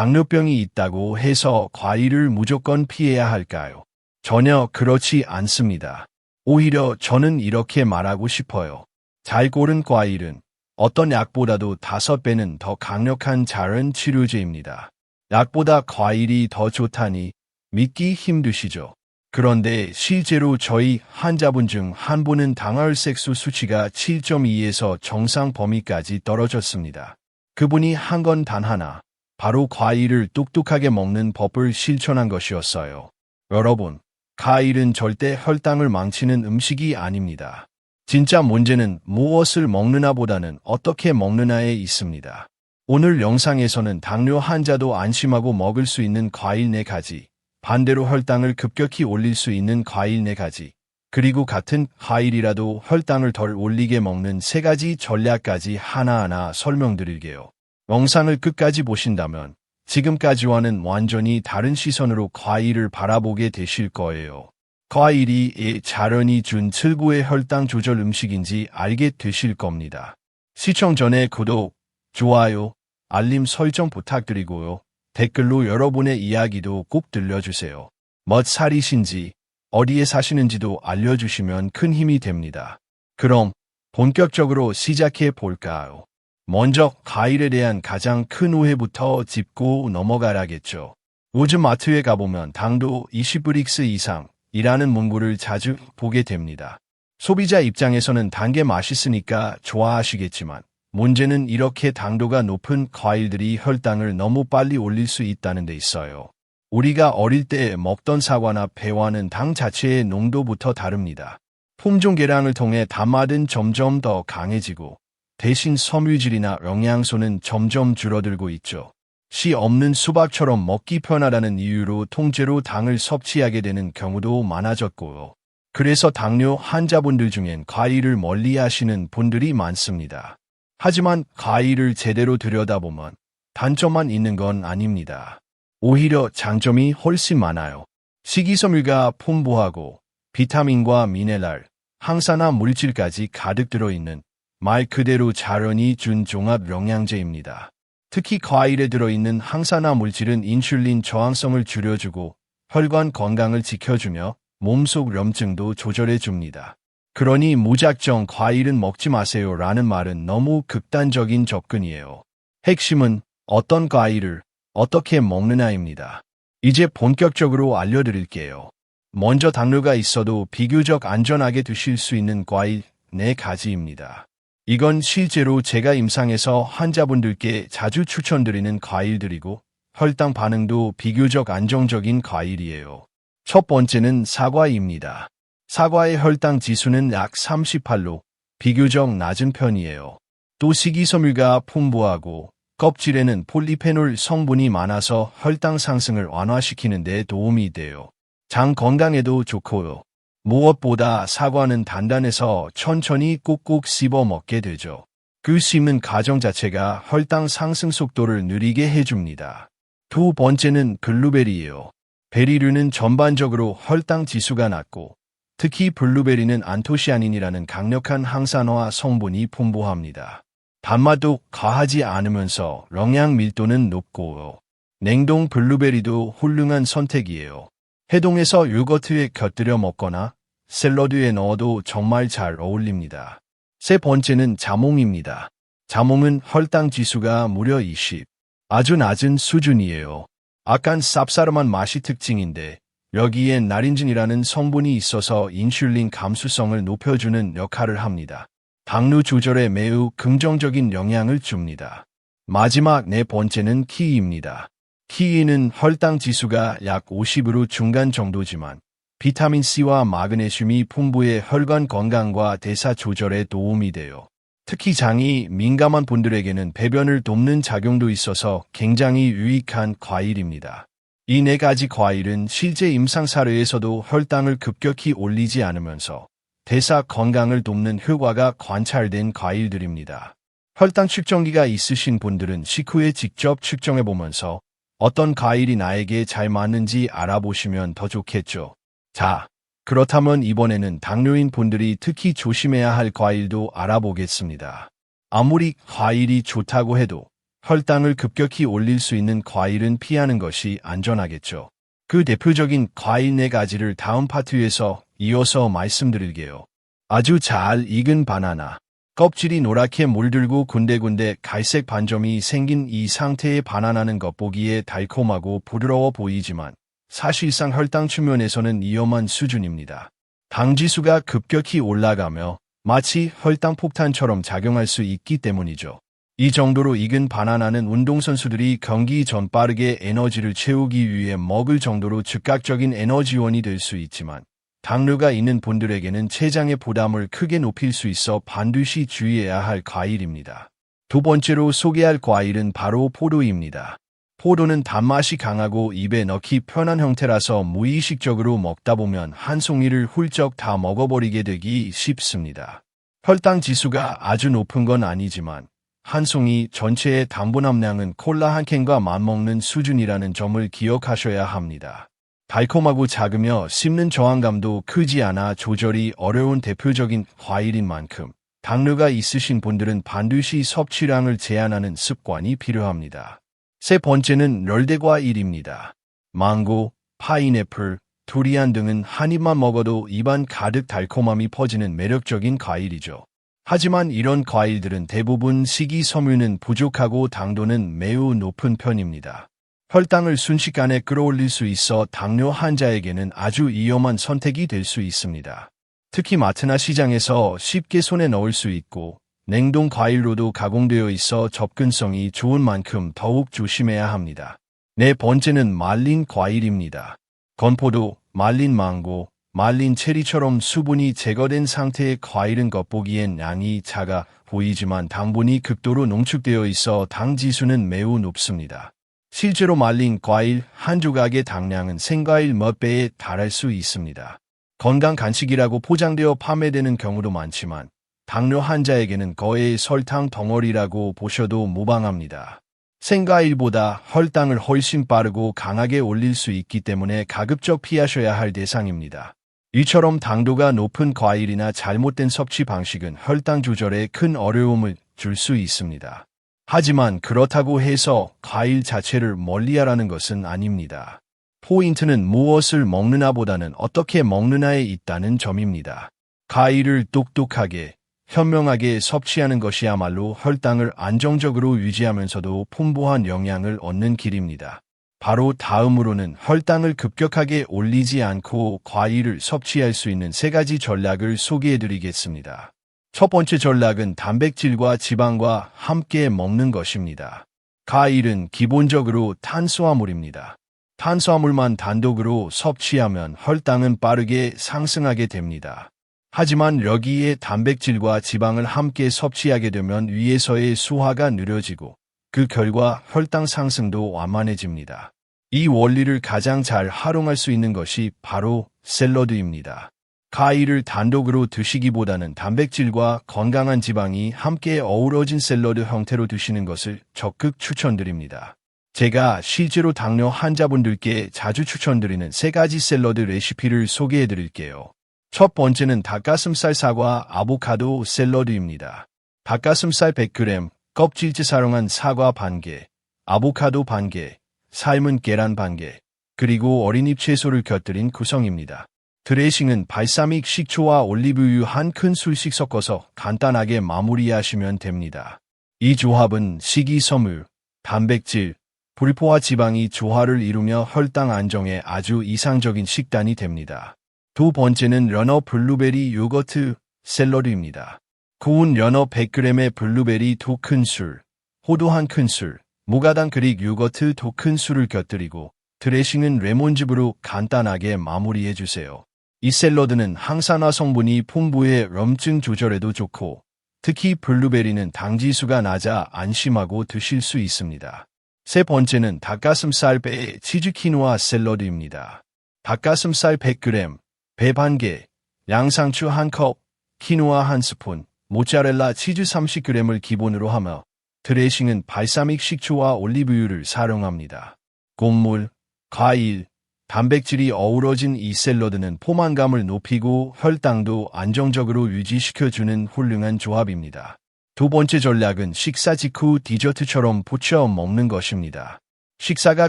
당뇨병이 있다고 해서 과일을 무조건 피해야 할까요? 전혀 그렇지 않습니다. 오히려 저는 이렇게 말하고 싶어요. 잘 고른 과일은 어떤 약보다도 다섯 배는 더 강력한 자른 치료제입니다. 약보다 과일이 더 좋다니 믿기 힘드시죠? 그런데 실제로 저희 환자분 중 한 분은 당화혈색소 수치가 7.2에서 정상 범위까지 떨어졌습니다. 그분이 한 건 단 하나, 바로 과일을 똑똑하게 먹는 법을 실천한 것이었어요. 여러분, 과일은 절대 혈당을 망치는 음식이 아닙니다. 진짜 문제는 무엇을 먹느냐 보다는 어떻게 먹느냐에 있습니다. 오늘 영상에서는 당뇨 환자도 안심하고 먹을 수 있는 과일 4가지, 반대로 혈당을 급격히 올릴 수 있는 과일 4가지, 그리고 같은 과일이라도 혈당을 덜 올리게 먹는 3가지 전략까지 하나하나 설명드릴게요. 영상을 끝까지 보신다면 지금까지와는 완전히 다른 시선으로 과일을 바라보게 되실 거예요. 과일이 이 자련이 준 최고의 혈당 조절 음식인지 알게 되실 겁니다. 시청 전에 구독, 좋아요, 알림 설정 부탁드리고요. 댓글로 여러분의 이야기도 꼭 들려주세요. 멋 살이신지 어디에 사시는지도 알려주시면 큰 힘이 됩니다. 그럼 본격적으로 시작해 볼까요? 먼저 과일에 대한 가장 큰 오해부터 짚고 넘어가야겠죠. 요즘 마트에 가보면 당도 20브릭스 이상이라는 문구를 자주 보게 됩니다. 소비자 입장에서는 단 게 맛있으니까 좋아하시겠지만 문제는 이렇게 당도가 높은 과일들이 혈당을 너무 빨리 올릴 수 있다는 데 있어요. 우리가 어릴 때 먹던 사과나 배와는 당 자체의 농도부터 다릅니다. 품종 개량을 통해 단맛은 점점 더 강해지고 대신 섬유질이나 영양소는 점점 줄어들고 있죠. 씨 없는 수박처럼 먹기 편하다는 이유로 통째로 당을 섭취하게 되는 경우도 많아졌고요. 그래서 당뇨 환자분들 중엔 과일을 멀리 하시는 분들이 많습니다. 하지만 과일을 제대로 들여다보면 단점만 있는 건 아닙니다. 오히려 장점이 훨씬 많아요. 식이섬유가 풍부하고 비타민과 미네랄, 항산화 물질까지 가득 들어있는 말 그대로 자연이 준 종합 영양제입니다. 특히 과일에 들어있는 항산화 물질은 인슐린 저항성을 줄여주고 혈관 건강을 지켜주며 몸속 염증도 조절해줍니다. 그러니 무작정 과일은 먹지 마세요 라는 말은 너무 극단적인 접근이에요. 핵심은 어떤 과일을 어떻게 먹느냐입니다. 이제 본격적으로 알려드릴게요. 먼저 당뇨가 있어도 비교적 안전하게 드실 수 있는 과일 4가지입니다. 이건 실제로 제가 임상에서 환자분들께 자주 추천드리는 과일들이고 혈당 반응도 비교적 안정적인 과일이에요. 첫 번째는 사과입니다. 사과의 혈당 지수는 약 38로 비교적 낮은 편이에요. 또 식이섬유가 풍부하고 껍질에는 폴리페놀 성분이 많아서 혈당 상승을 완화시키는 데 도움이 돼요. 장 건강에도 좋고요. 무엇보다 사과는 단단해서 천천히 꾹꾹 씹어 먹게 되죠. 그 씹는 과정 자체가 혈당 상승 속도를 느리게 해줍니다. 두 번째는 블루베리예요. 베리류는 전반적으로 혈당 지수가 낮고 특히 블루베리는 안토시아닌이라는 강력한 항산화 성분이 풍부합니다. 단맛도 과하지 않으면서 영양 밀도는 높고 냉동 블루베리도 훌륭한 선택이에요. 해동해서 요거트에 곁들여 먹거나 샐러드에 넣어도 정말 잘 어울립니다. 세 번째는 자몽입니다. 자몽은 혈당 지수가 무려 20. 아주 낮은 수준이에요. 약간 쌉싸름한 맛이 특징인데 여기엔 나린진이라는 성분이 있어서 인슐린 감수성을 높여주는 역할을 합니다. 당류 조절에 매우 긍정적인 영향을 줍니다. 마지막 네 번째는 키위입니다. 키위는 혈당 지수가 약 50으로 중간 정도지만 비타민C와 마그네슘이 풍부해 혈관 건강과 대사 조절에 도움이 돼요. 특히 장이 민감한 분들에게는 배변을 돕는 작용도 있어서 굉장히 유익한 과일입니다. 이 네 가지 과일은 실제 임상 사례에서도 혈당을 급격히 올리지 않으면서 대사 건강을 돕는 효과가 관찰된 과일들입니다. 혈당 측정기가 있으신 분들은 식후에 직접 측정해 보면서 어떤 과일이 나에게 잘 맞는지 알아보시면 더 좋겠죠. 자, 그렇다면 이번에는 당뇨인 분들이 특히 조심해야 할 과일도 알아보겠습니다. 아무리 과일이 좋다고 해도 혈당을 급격히 올릴 수 있는 과일은 피하는 것이 안전하겠죠. 그 대표적인 과일 네 가지를 다음 파트에서 이어서 말씀드릴게요. 아주 잘 익은 바나나. 껍질이 노랗게 물들고 군데군데 갈색 반점이 생긴 이 상태의 바나나는 겉보기에 달콤하고 부드러워 보이지만 사실상 혈당 측면에서는 위험한 수준입니다. 당지수가 급격히 올라가며 마치 혈당 폭탄처럼 작용할 수 있기 때문이죠. 이 정도로 익은 바나나는 운동선수들이 경기 전 빠르게 에너지를 채우기 위해 먹을 정도로 즉각적인 에너지원이 될 수 있지만 당류가 있는 분들에게는 췌장의 부담을 크게 높일 수 있어 반드시 주의해야 할 과일입니다. 두 번째로 소개할 과일은 바로 포도입니다. 포도는 단맛이 강하고 입에 넣기 편한 형태라서 무의식적으로 먹다 보면 한 송이를 훌쩍 다 먹어버리게 되기 쉽습니다. 혈당 지수가 아주 높은 건 아니지만 한 송이 전체의 담분 함량은 콜라 한 캔과 맞먹는 수준이라는 점을 기억하셔야 합니다. 달콤하고 작으며 씹는 저항감도 크지 않아 조절이 어려운 대표적인 과일인 만큼 당류가 있으신 분들은 반드시 섭취량을 제한하는 습관이 필요합니다. 세 번째는 럴대과일입니다. 망고, 파인애플, 두리안 등은 한 입만 먹어도 입안 가득 달콤함이 퍼지는 매력적인 과일이죠. 하지만 이런 과일들은 대부분 식이섬유는 부족하고 당도는 매우 높은 편입니다. 혈당을 순식간에 끌어올릴 수 있어 당뇨 환자에게는 아주 위험한 선택이 될 수 있습니다. 특히 마트나 시장에서 쉽게 손에 넣을 수 있고 냉동 과일로도 가공되어 있어 접근성이 좋은 만큼 더욱 조심해야 합니다. 네 번째는 말린 과일입니다. 건포도, 말린 망고, 말린 체리처럼 수분이 제거된 상태의 과일은 겉보기엔 양이 작아 보이지만 당분이 극도로 농축되어 있어 당 지수는 매우 높습니다. 실제로 말린 과일 한 조각의 당량은 생과일 몇 배에 달할 수 있습니다. 건강 간식이라고 포장되어 판매되는 경우도 많지만 당뇨 환자에게는 거의 설탕 덩어리라고 보셔도 무방합니다. 생과일보다 혈당을 훨씬 빠르고 강하게 올릴 수 있기 때문에 가급적 피하셔야 할 대상입니다. 이처럼 당도가 높은 과일이나 잘못된 섭취 방식은 혈당 조절에 큰 어려움을 줄 수 있습니다. 하지만 그렇다고 해서 과일 자체를 멀리하라는 것은 아닙니다. 포인트는 무엇을 먹느냐 보다는 어떻게 먹느냐에 있다는 점입니다. 과일을 똑똑하게, 현명하게 섭취하는 것이야말로 혈당을 안정적으로 유지하면서도 풍부한 영양을 얻는 길입니다. 바로 다음으로는 혈당을 급격하게 올리지 않고 과일을 섭취할 수 있는 세 가지 전략을 소개해 드리겠습니다. 첫 번째 전략은 단백질과 지방과 함께 먹는 것입니다. 과일은 기본적으로 탄수화물입니다. 탄수화물만 단독으로 섭취하면 혈당은 빠르게 상승하게 됩니다. 하지만 여기에 단백질과 지방을 함께 섭취하게 되면 위에서의 수화가 느려지고 그 결과 혈당 상승도 완만해집니다. 이 원리를 가장 잘 활용할 수 있는 것이 바로 샐러드입니다. 과일을 단독으로 드시기보다는 단백질과 건강한 지방이 함께 어우러진 샐러드 형태로 드시는 것을 적극 추천드립니다. 제가 실제로 당뇨 환자분들께 자주 추천드리는 세 가지 샐러드 레시피를 소개해 드릴게요. 첫 번째는 닭가슴살 사과 아보카도 샐러드입니다. 닭가슴살 100g, 껍질째 사용한 사과 반개, 아보카도 반개, 삶은 계란 반개, 그리고 어린잎 채소를 곁들인 구성입니다. 드레싱은 발사믹 식초와 올리브유 한 큰술씩 섞어서 간단하게 마무리하시면 됩니다. 이 조합은 식이섬유, 단백질, 불포화 지방이 조화를 이루며 혈당 안정에 아주 이상적인 식단이 됩니다. 두 번째는 연어 블루베리 요거트 샐러드입니다. 구운 연어 100g에 블루베리 2큰술, 호두 1큰술, 무가당 그릭 요거트 2큰술을 곁들이고 드레싱은 레몬즙으로 간단하게 마무리해 주세요. 이 샐러드는 항산화 성분이 풍부해 염증 조절에도 좋고 특히 블루베리는 당지수가 낮아 안심하고 드실 수 있습니다. 세 번째는 닭가슴살 배 치즈 키노아 샐러드입니다. 닭가슴살 100g, 배 반개, 양상추 1컵, 키노아 1스푼, 모짜렐라 치즈 30g을 기본으로 하며 드레싱은 발사믹 식초와 올리브유를 사용합니다. 곡물, 과일, 단백질이 어우러진 이 샐러드는 포만감을 높이고 혈당도 안정적으로 유지시켜주는 훌륭한 조합입니다. 두 번째 전략은 식사 직후 디저트처럼 부쳐 먹는 것입니다. 식사가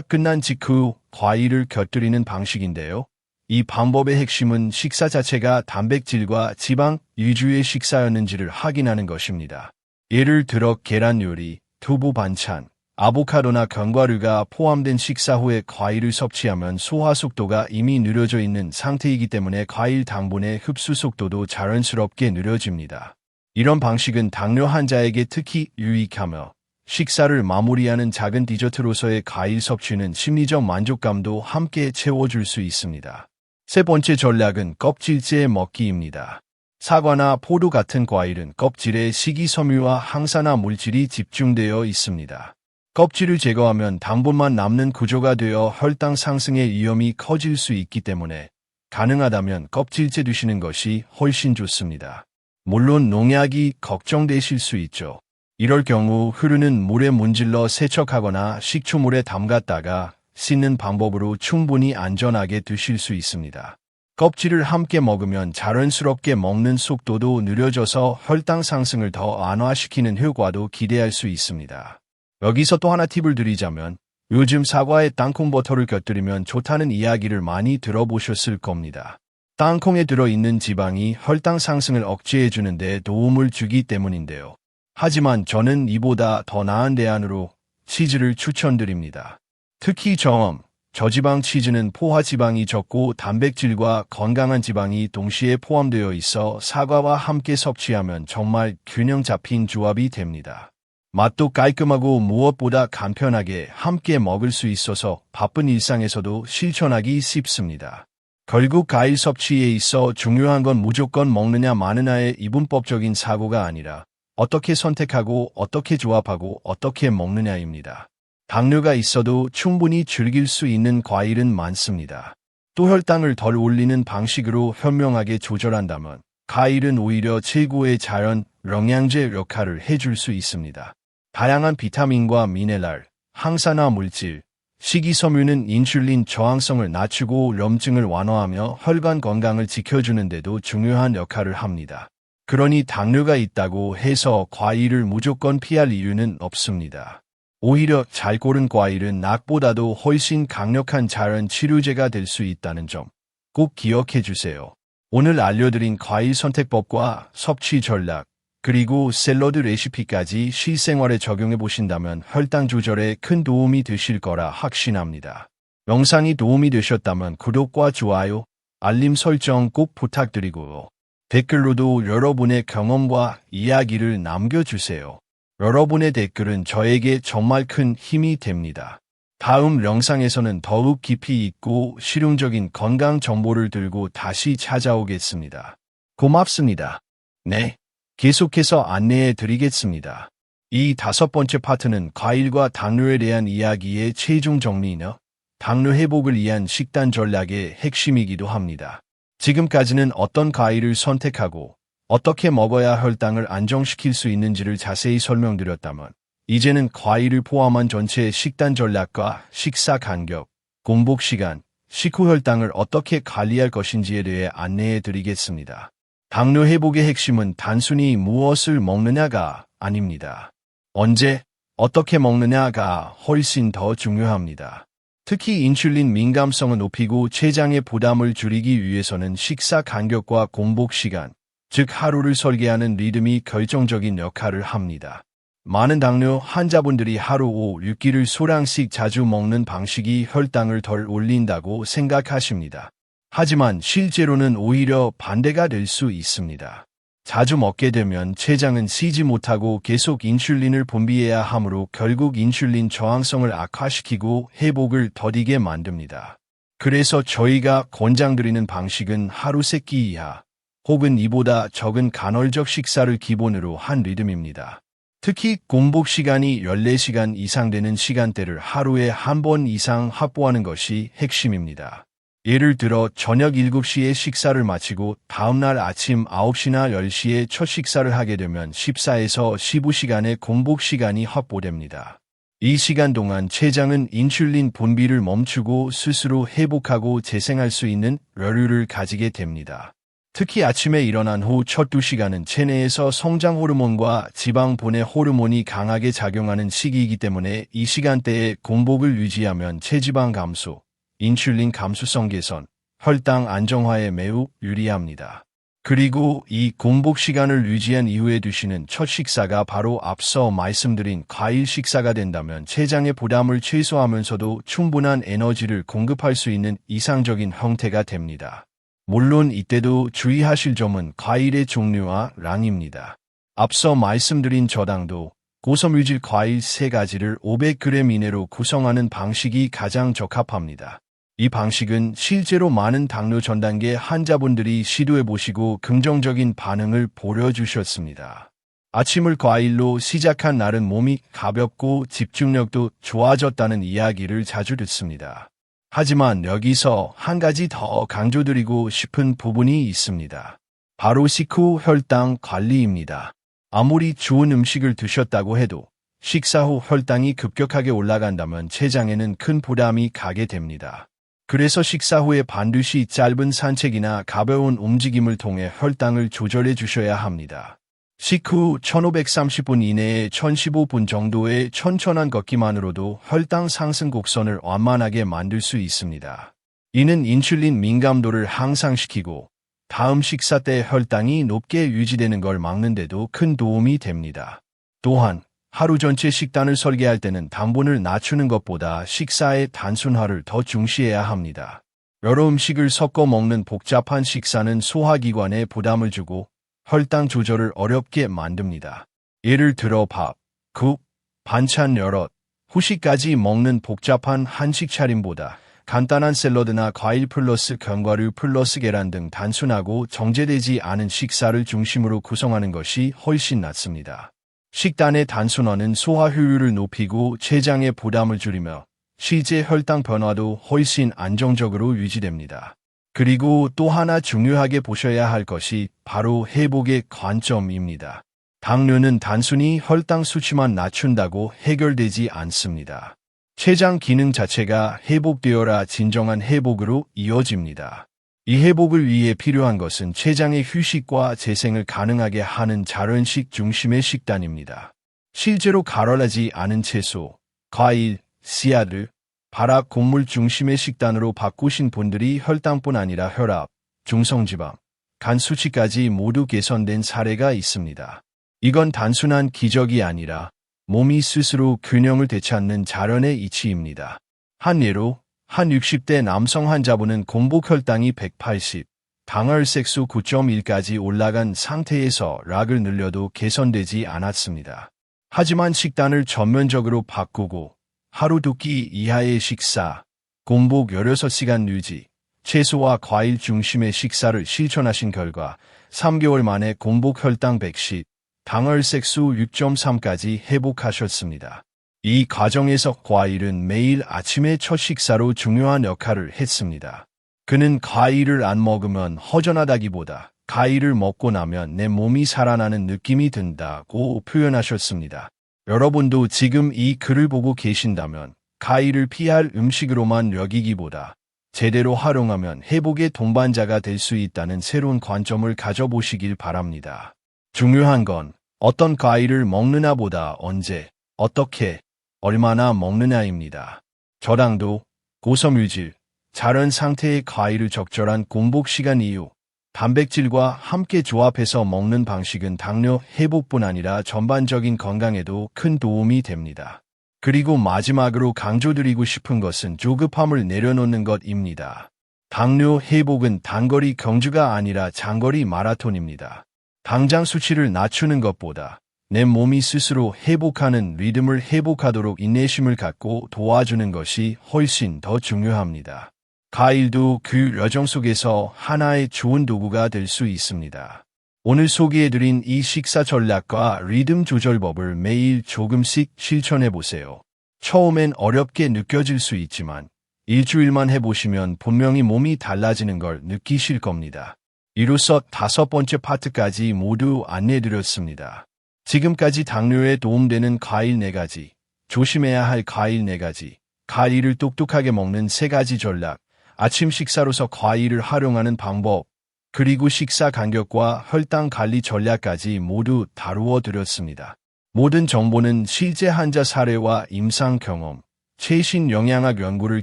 끝난 직후 과일을 곁들이는 방식인데요. 이 방법의 핵심은 식사 자체가 단백질과 지방 위주의 식사였는지를 확인하는 것입니다. 예를 들어 계란 요리, 두부 반찬, 아보카도나 견과류가 포함된 식사 후에 과일을 섭취하면 소화 속도가 이미 느려져 있는 상태이기 때문에 과일 당분의 흡수 속도도 자연스럽게 느려집니다. 이런 방식은 당뇨 환자에게 특히 유익하며 식사를 마무리하는 작은 디저트로서의 과일 섭취는 심리적 만족감도 함께 채워줄 수 있습니다. 세 번째 전략은 껍질째 먹기입니다. 사과나 포도 같은 과일은 껍질에 식이섬유와 항산화 물질이 집중되어 있습니다. 껍질을 제거하면 당분만 남는 구조가 되어 혈당 상승의 위험이 커질 수 있기 때문에 가능하다면 껍질째 드시는 것이 훨씬 좋습니다. 물론 농약이 걱정되실 수 있죠. 이럴 경우 흐르는 물에 문질러 세척하거나 식초물에 담갔다가 씻는 방법으로 충분히 안전하게 드실 수 있습니다. 껍질을 함께 먹으면 자연스럽게 먹는 속도도 느려져서 혈당 상승을 더 완화시키는 효과도 기대할 수 있습니다. 여기서 또 하나 팁을 드리자면 요즘 사과에 땅콩버터를 곁들이면 좋다는 이야기를 많이 들어보셨을 겁니다. 땅콩에 들어있는 지방이 혈당 상승을 억제해 주는 데 도움을 주기 때문인데요. 하지만 저는 이보다 더 나은 대안으로 치즈를 추천드립니다. 특히 저염, 저지방 치즈는 포화지방이 적고 단백질과 건강한 지방이 동시에 포함되어 있어 사과와 함께 섭취하면 정말 균형 잡힌 조합이 됩니다. 맛도 깔끔하고 무엇보다 간편하게 함께 먹을 수 있어서 바쁜 일상에서도 실천하기 쉽습니다. 결국 과일 섭취에 있어 중요한 건 무조건 먹느냐 마느냐의 이분법적인 사고가 아니라 어떻게 선택하고 어떻게 조합하고 어떻게 먹느냐입니다. 당뇨가 있어도 충분히 즐길 수 있는 과일은 많습니다. 또 혈당을 덜 올리는 방식으로 현명하게 조절한다면 과일은 오히려 최고의 자연 영양제 역할을 해줄 수 있습니다. 다양한 비타민과 미네랄, 항산화 물질, 식이섬유는 인슐린 저항성을 낮추고 염증을 완화하며 혈관 건강을 지켜주는 데도 중요한 역할을 합니다. 그러니 당뇨가 있다고 해서 과일을 무조건 피할 이유는 없습니다. 오히려 잘 고른 과일은 낙보다도 훨씬 강력한 자연 치료제가 될 수 있다는 점 꼭 기억해 주세요. 오늘 알려드린 과일 선택법과 섭취 전략, 그리고 샐러드 레시피까지 실생활에 적용해 보신다면 혈당 조절에 큰 도움이 되실 거라 확신합니다. 영상이 도움이 되셨다면 구독과 좋아요, 알림 설정 꼭 부탁드리고요. 댓글로도 여러분의 경험과 이야기를 남겨주세요. 여러분의 댓글은 저에게 정말 큰 힘이 됩니다. 다음 영상에서는 더욱 깊이 있고 실용적인 건강 정보를 들고 다시 찾아오겠습니다. 고맙습니다. 네. 계속해서 안내해 드리겠습니다. 이 다섯 번째 파트는 과일과 당뇨에 대한 이야기의 최종 정리이며 당뇨 회복을 위한 식단 전략의 핵심이기도 합니다. 지금까지는 어떤 과일을 선택하고 어떻게 먹어야 혈당을 안정시킬 수 있는지를 자세히 설명드렸다면 이제는 과일을 포함한 전체 식단 전략과 식사 간격, 공복 시간, 식후 혈당을 어떻게 관리할 것인지에 대해 안내해 드리겠습니다. 당뇨 회복의 핵심은 단순히 무엇을 먹느냐가 아닙니다. 언제, 어떻게 먹느냐가 훨씬 더 중요합니다. 특히 인슐린 민감성을 높이고 췌장의 부담을 줄이기 위해서는 식사 간격과 공복 시간, 즉 하루를 설계하는 리듬이 결정적인 역할을 합니다. 많은 당뇨 환자분들이 하루 5, 6끼를 소량씩 자주 먹는 방식이 혈당을 덜 올린다고 생각하십니다. 하지만 실제로는 오히려 반대가 될 수 있습니다. 자주 먹게 되면 췌장은 쉬지 못하고 계속 인슐린을 분비해야 하므로 결국 인슐린 저항성을 악화시키고 회복을 더디게 만듭니다. 그래서 저희가 권장드리는 방식은 하루 세끼 이하 혹은 이보다 적은 간헐적 식사를 기본으로 한 리듬입니다. 특히 공복 시간이 14시간 이상 되는 시간대를 하루에 한 번 이상 확보하는 것이 핵심입니다. 예를 들어 저녁 7시에 식사를 마치고 다음날 아침 9시나 10시에 첫 식사를 하게 되면 14에서 15시간의 공복 시간이 확보됩니다. 이 시간 동안 췌장은 인슐린 분비를 멈추고 스스로 회복하고 재생할 수 있는 여유를 가지게 됩니다. 특히 아침에 일어난 후 첫 2시간은 체내에서 성장 호르몬과 지방 분해 호르몬이 강하게 작용하는 시기이기 때문에 이 시간대에 공복을 유지하면 체지방 감소, 인슐린 감수성 개선, 혈당 안정화에 매우 유리합니다. 그리고 이 공복 시간을 유지한 이후에 드시는 첫 식사가 바로 앞서 말씀드린 과일 식사가 된다면 체장의 부담을 최소화하면서도 충분한 에너지를 공급할 수 있는 이상적인 형태가 됩니다. 물론 이때도 주의하실 점은 과일의 종류와 랑입니다. 앞서 말씀드린 저당도 고섬유질 과일 3가지를 500g 이내로 구성하는 방식이 가장 적합합니다. 이 방식은 실제로 많은 당뇨 전단계 환자분들이 시도해 보시고 긍정적인 반응을 보여주셨습니다. 아침을 과일로 시작한 날은 몸이 가볍고 집중력도 좋아졌다는 이야기를 자주 듣습니다. 하지만 여기서 한 가지 더 강조드리고 싶은 부분이 있습니다. 바로 식후 혈당 관리입니다. 아무리 좋은 음식을 드셨다고 해도 식사 후 혈당이 급격하게 올라간다면 췌장에는 큰 부담이 가게 됩니다. 그래서 식사 후에 반드시 짧은 산책이나 가벼운 움직임을 통해 혈당을 조절해 주셔야 합니다. 식후 1530분 이내에 1015분 정도의 천천한 걷기만으로도 혈당 상승 곡선을 완만하게 만들 수 있습니다. 이는 인슐린 민감도를 향상시키고 다음 식사 때 혈당이 높게 유지되는 걸 막는 데도 큰 도움이 됩니다. 또한 하루 전체 식단을 설계할 때는 당분을 낮추는 것보다 식사의 단순화를 더 중시해야 합니다. 여러 음식을 섞어 먹는 복잡한 식사는 소화기관에 부담을 주고 혈당 조절을 어렵게 만듭니다. 예를 들어 밥, 국, 반찬 여럿, 후식까지 먹는 복잡한 한식 차림보다 간단한 샐러드나 과일 플러스 견과류 플러스 계란 등 단순하고 정제되지 않은 식사를 중심으로 구성하는 것이 훨씬 낫습니다. 식단의 단순화는 소화 효율을 높이고 췌장의 부담을 줄이며 실제 혈당 변화도 훨씬 안정적으로 유지됩니다. 그리고 또 하나 중요하게 보셔야 할 것이 바로 회복의 관점입니다. 당뇨는 단순히 혈당 수치만 낮춘다고 해결되지 않습니다. 췌장 기능 자체가 회복되어라 진정한 회복으로 이어집니다. 이 회복을 위해 필요한 것은 췌장의 휴식과 재생을 가능하게 하는 자연식 중심의 식단입니다. 실제로 가열하지 않은 채소, 과일, 씨앗을 발악 곡물 중심의 식단으로 바꾸신 분들이 혈당뿐 아니라 혈압, 중성지방, 간 수치까지 모두 개선된 사례가 있습니다. 이건 단순한 기적이 아니라 몸이 스스로 균형을 되찾는 자연의 이치입니다. 한 예로 한 60대 남성 환자분은 공복 혈당이 180, 당혈색수 9.1까지 올라간 상태에서 락을 늘려도 개선되지 않았습니다. 하지만 식단을 전면적으로 바꾸고 하루 두 끼 이하의 식사, 공복 16시간 유지, 채소와 과일 중심의 식사를 실천하신 결과 3개월 만에 공복 혈당 110, 당혈색수 6.3까지 회복하셨습니다. 이 과정에서 과일은 매일 아침의 첫 식사로 중요한 역할을 했습니다. 그는 과일을 안 먹으면 허전하다기보다 과일을 먹고 나면 내 몸이 살아나는 느낌이 든다고 표현하셨습니다. 여러분도 지금 이 글을 보고 계신다면 과일을 피할 음식으로만 여기기보다 제대로 활용하면 회복의 동반자가 될 수 있다는 새로운 관점을 가져보시길 바랍니다. 중요한 건 어떤 과일을 먹느냐보다 언제, 어떻게, 얼마나 먹느냐입니다. 저당도 고섬유질, 자른 상태의 과일을 적절한 공복 시간 이후 단백질과 함께 조합해서 먹는 방식은 당뇨 회복뿐 아니라 전반적인 건강에도 큰 도움이 됩니다. 그리고 마지막으로 강조드리고 싶은 것은 조급함을 내려놓는 것입니다. 당뇨 회복은 단거리 경주가 아니라 장거리 마라톤입니다. 당장 수치를 낮추는 것보다 내 몸이 스스로 회복하는 리듬을 회복하도록 인내심을 갖고 도와주는 것이 훨씬 더 중요합니다. 과일도 그 여정 속에서 하나의 좋은 도구가 될 수 있습니다. 오늘 소개해드린 이 식사 전략과 리듬 조절법을 매일 조금씩 실천해 보세요. 처음엔 어렵게 느껴질 수 있지만 일주일만 해보시면 분명히 몸이 달라지는 걸 느끼실 겁니다. 이로써 다섯 번째 파트까지 모두 안내드렸습니다. 지금까지 당뇨에 도움되는 과일 4가지, 조심해야 할 과일 4가지, 과일을 똑똑하게 먹는 3가지 전략, 아침 식사로서 과일을 활용하는 방법, 그리고 식사 간격과 혈당 관리 전략까지 모두 다루어 드렸습니다. 모든 정보는 실제 환자 사례와 임상 경험, 최신 영양학 연구를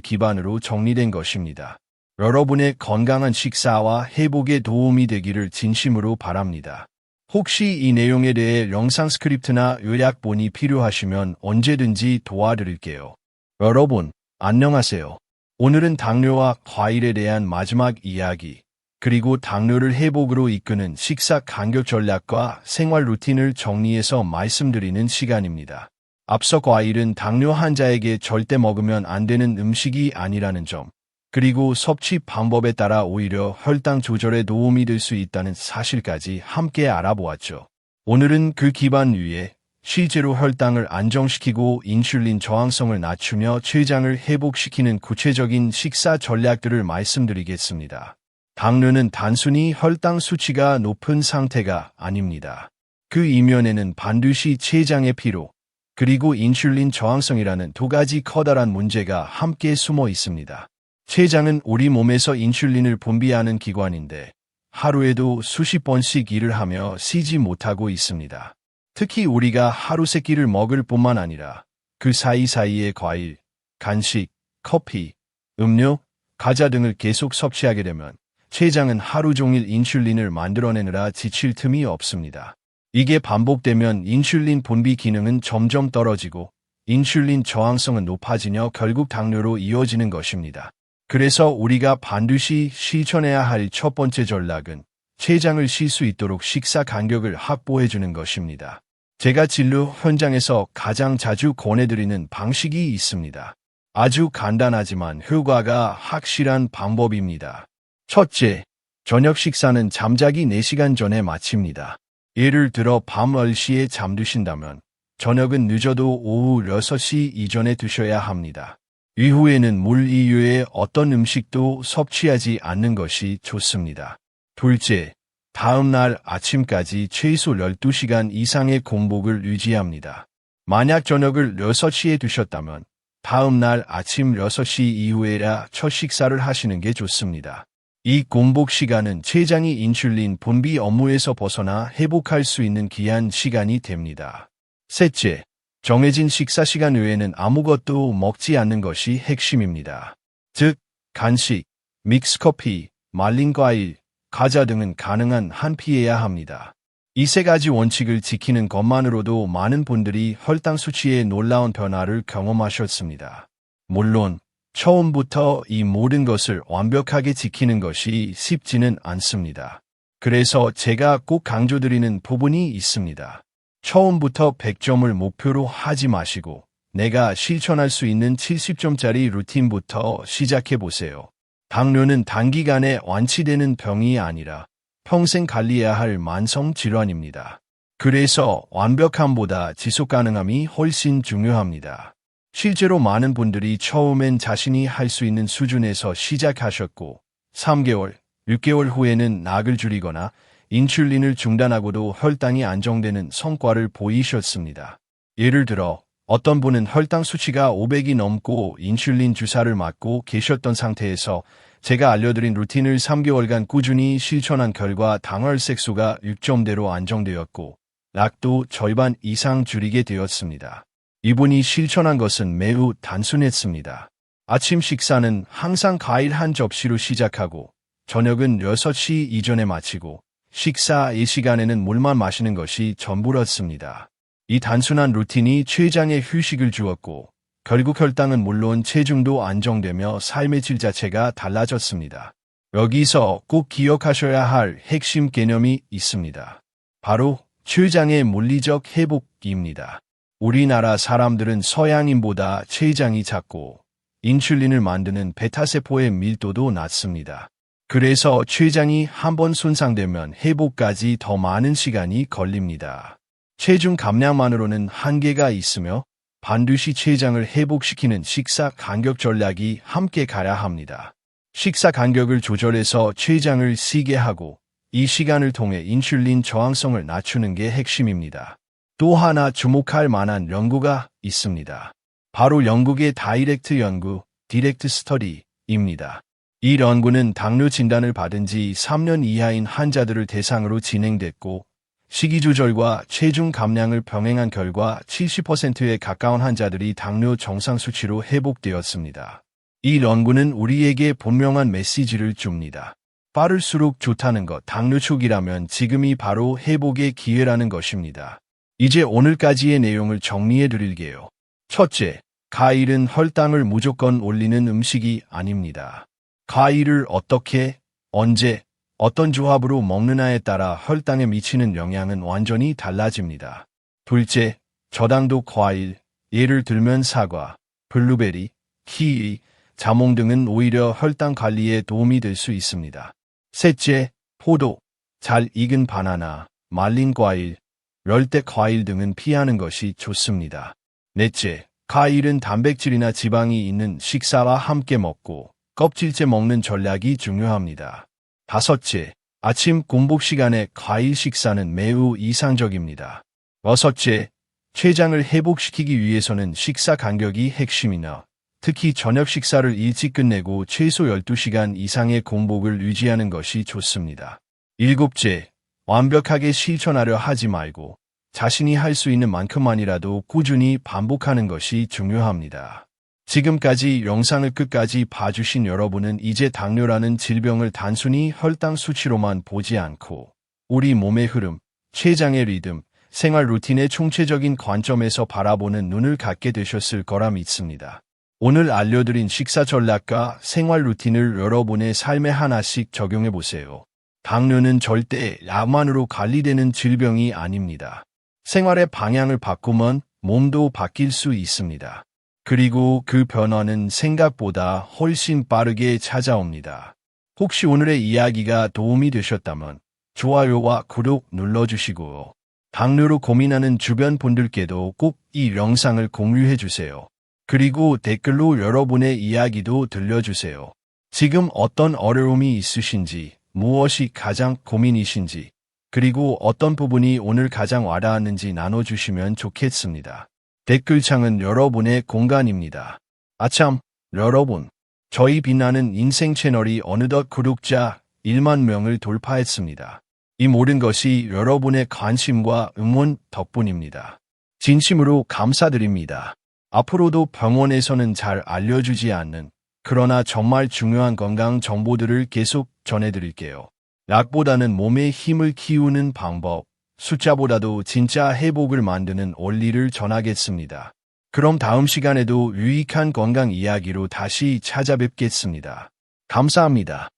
기반으로 정리된 것입니다. 여러분의 건강한 식사와 회복에 도움이 되기를 진심으로 바랍니다. 혹시 이 내용에 대해 영상 스크립트나 요약본이 필요하시면 언제든지 도와드릴게요. 여러분, 안녕하세요. 오늘은 당뇨와 과일에 대한 마지막 이야기, 그리고 당뇨를 회복으로 이끄는 식사 간격 전략과 생활 루틴을 정리해서 말씀드리는 시간입니다. 앞서 과일은 당뇨 환자에게 절대 먹으면 안 되는 음식이 아니라는 점, 그리고 섭취 방법에 따라 오히려 혈당 조절에 도움이 될 수 있다는 사실까지 함께 알아보았죠. 오늘은 그 기반 위에 실제로 혈당을 안정시키고 인슐린 저항성을 낮추며 췌장을 회복시키는 구체적인 식사 전략들을 말씀드리겠습니다. 당뇨는 단순히 혈당 수치가 높은 상태가 아닙니다. 그 이면에는 반드시 췌장의 피로, 그리고 인슐린 저항성이라는 두 가지 커다란 문제가 함께 숨어 있습니다. 췌장은 우리 몸에서 인슐린을 분비하는 기관인데 하루에도 수십 번씩 일을 하며 쉬지 못하고 있습니다. 특히 우리가 하루 세 끼를 먹을 뿐만 아니라 그 사이사이에 과일, 간식, 커피, 음료, 과자 등을 계속 섭취하게 되면 췌장은 하루 종일 인슐린을 만들어내느라 지칠 틈이 없습니다. 이게 반복되면 인슐린 분비 기능은 점점 떨어지고 인슐린 저항성은 높아지며 결국 당뇨로 이어지는 것입니다. 그래서 우리가 반드시 실천해야 할 첫 번째 전략은 췌장을 쉴 수 있도록 식사 간격을 확보해 주는 것입니다. 제가 진료 현장에서 가장 자주 권해드리는 방식이 있습니다. 아주 간단하지만 효과가 확실한 방법입니다. 첫째, 저녁 식사는 잠자기 4시간 전에 마칩니다. 예를 들어 밤 10시에 잠드신다면 저녁은 늦어도 오후 6시 이전에 드셔야 합니다. 이후에는 물 이외의 어떤 음식도 섭취하지 않는 것이 좋습니다. 둘째, 다음 날 아침까지 최소 12시간 이상의 공복을 유지합니다. 만약 저녁을 6시에 드셨다면 다음 날 아침 6시 이후에라 첫 식사를 하시는 게 좋습니다. 이 공복 시간은 췌장이 인슐린 분비 업무에서 벗어나 회복할 수 있는 귀한 시간이 됩니다. 셋째, 정해진 식사 시간 외에는 아무것도 먹지 않는 것이 핵심입니다. 즉, 간식, 믹스커피, 말린 과일, 과자 등은 가능한 한 피해야 합니다. 이 세 가지 원칙을 지키는 것만으로도 많은 분들이 혈당 수치에 놀라운 변화를 경험하셨습니다. 물론 처음부터 이 모든 것을 완벽하게 지키는 것이 쉽지는 않습니다. 그래서 제가 꼭 강조드리는 부분이 있습니다. 처음부터 100점을 목표로 하지 마시고 내가 실천할 수 있는 70점짜리 루틴부터 시작해 보세요. 당뇨는 단기간에 완치되는 병이 아니라 평생 관리해야 할 만성 질환입니다. 그래서 완벽함보다 지속 가능함이 훨씬 중요합니다. 실제로 많은 분들이 처음엔 자신이 할 수 있는 수준에서 시작하셨고 3개월, 6개월 후에는 낙을 줄이거나 인슐린을 중단하고도 혈당이 안정되는 성과를 보이셨습니다. 예를 들어 어떤 분은 혈당 수치가 500이 넘고 인슐린 주사를 맞고 계셨던 상태에서 제가 알려드린 루틴을 3개월간 꾸준히 실천한 결과 당혈색소가 6점대로 안정되었고 낙도 절반 이상 줄이게 되었습니다. 이분이 실천한 것은 매우 단순했습니다. 아침 식사는 항상 과일 한 접시로 시작하고 저녁은 6시 이전에 마치고 식사 이 시간에는 물만 마시는 것이 전부였습니다. 이 단순한 루틴이 췌장에 휴식을 주었고 결국 혈당은 물론 체중도 안정되며 삶의 질 자체가 달라졌습니다. 여기서 꼭 기억하셔야 할 핵심 개념이 있습니다. 바로 췌장의 물리적 회복입니다. 우리나라 사람들은 서양인보다 췌장이 작고 인슐린을 만드는 베타세포의 밀도도 낮습니다. 그래서 췌장이 한번 손상되면 회복까지 더 많은 시간이 걸립니다. 체중 감량만으로는 한계가 있으며 반드시 췌장을 회복시키는 식사 간격 전략이 함께 가야 합니다. 식사 간격을 조절해서 췌장을 쉬게 하고 이 시간을 통해 인슐린 저항성을 낮추는 게 핵심입니다. 또 하나 주목할 만한 연구가 있습니다. 바로 영국의 다이렉트 연구, 디렉트 스터디입니다. 이 연구는 당뇨 진단을 받은 지 3년 이하인 환자들을 대상으로 진행됐고 식이 조절과 체중 감량을 병행한 결과 70%에 가까운 환자들이 당뇨 정상 수치로 회복되었습니다. 이 연구는 우리에게 분명한 메시지를 줍니다. 빠를수록 좋다는 것, 당뇨 초기라면 지금이 바로 회복의 기회라는 것입니다. 이제 오늘까지의 내용을 정리해 드릴게요. 첫째, 과일은 혈당을 무조건 올리는 음식이 아닙니다. 과일을 어떻게, 언제, 어떤 조합으로 먹느냐에 따라 혈당에 미치는 영향은 완전히 달라집니다. 둘째, 저당도 과일, 예를 들면 사과, 블루베리, 키위, 자몽 등은 오히려 혈당 관리에 도움이 될 수 있습니다. 셋째, 포도, 잘 익은 바나나, 말린 과일, 열대 과일 등은 피하는 것이 좋습니다. 넷째, 과일은 단백질이나 지방이 있는 식사와 함께 먹고 껍질째 먹는 전략이 중요합니다. 다섯째, 아침 공복 시간에 과일 식사는 매우 이상적입니다. 여섯째, 췌장을 회복시키기 위해서는 식사 간격이 핵심이나 특히 저녁 식사를 일찍 끝내고 최소 12시간 이상의 공복을 유지하는 것이 좋습니다. 일곱째, 완벽하게 실천하려 하지 말고 자신이 할 수 있는 만큼만이라도 꾸준히 반복하는 것이 중요합니다. 지금까지 영상을 끝까지 봐주신 여러분은 이제 당뇨라는 질병을 단순히 혈당 수치로만 보지 않고 우리 몸의 흐름, 췌장의 리듬, 생활 루틴의 총체적인 관점에서 바라보는 눈을 갖게 되셨을 거라 믿습니다. 오늘 알려드린 식사 전략과 생활 루틴을 여러분의 삶에 하나씩 적용해 보세요. 당뇨는 절대 약만으로 관리되는 질병이 아닙니다. 생활의 방향을 바꾸면 몸도 바뀔 수 있습니다. 그리고 그 변화는 생각보다 훨씬 빠르게 찾아옵니다. 혹시 오늘의 이야기가 도움이 되셨다면 좋아요와 구독 눌러주시고 당뇨로 고민하는 주변 분들께도 꼭 이 영상을 공유해 주세요. 그리고 댓글로 여러분의 이야기도 들려주세요. 지금 어떤 어려움이 있으신지, 무엇이 가장 고민이신지, 그리고 어떤 부분이 오늘 가장 와닿았는지 나눠주시면 좋겠습니다. 댓글창은 여러분의 공간입니다. 아참, 여러분. 저희 빛나는 인생 채널이 어느덧 구독자 1만 명을 돌파했습니다. 이 모든 것이 여러분의 관심과 응원 덕분입니다. 진심으로 감사드립니다. 앞으로도 병원에서는 잘 알려주지 않는 그러나 정말 중요한 건강 정보들을 계속 전해드릴게요. 약보다는 몸의 힘을 키우는 방법, 숫자보다도 진짜 회복을 만드는 원리를 전하겠습니다. 그럼 다음 시간에도 유익한 건강 이야기로 다시 찾아뵙겠습니다. 감사합니다.